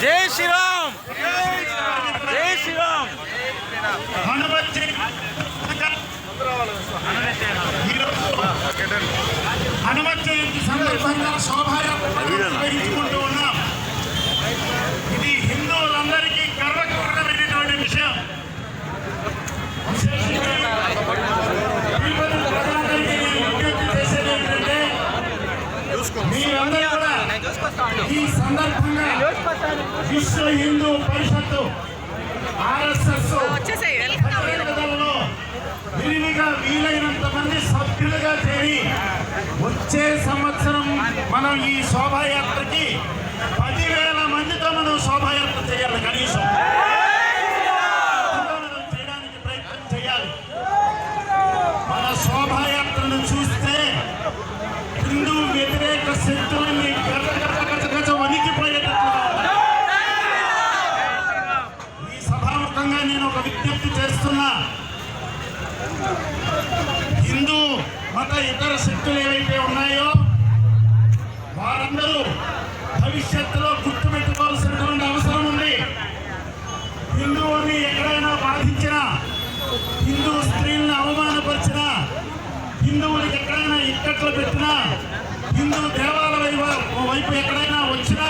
జై శ్రీరామ్! జై శ్రీరామ్! హనుమత్ జయంతి సందర్భంగా శోభాయాత్ర నిర్వహించుకుంటూ ఉన్నాం. ఇది హిందువులందరికీ గర్వకారణమైనటువంటి విషయం. మీరందరూ కూడా ఈ సందర్భంగా విశ్వ హిందూ పరిషత్తు ఆర్ఎస్ఎస్ విరివిగా వీలైనంత మంది సభ్యులుగా చేరి వచ్చే సంవత్సరం మనం ఈ శోభాయాత్రకి పదివేల మందితో మనం శోభాయాత్ర చేయాలి కనీసం. చేయడానికి ప్రయత్నం చేయాలి. మన శోభాయాత్రను చూస్తే హిందూ వ్యతిరేక శక్తులన్నీ సభాముఖంగా నేను ఒక విజ్ఞప్తి చేస్తున్నా. హిందూ మత ఇతర శక్తులు ఏవైతే ఉన్నాయో వారందరూ భవిష్యత్తులో గుర్తుపెట్టుకోవాల్సినటువంటి అవసరం ఉంది. హిందువుని ఎక్కడైనా బాధించినా హిందూ స్త్రీలను అవమానపరిచినా హిందువులకి ఎక్కడైనా ఇక్కట్లు పెట్టినా హిందూ దేవాలయ వైపు ఎక్కడైనా వచ్చినా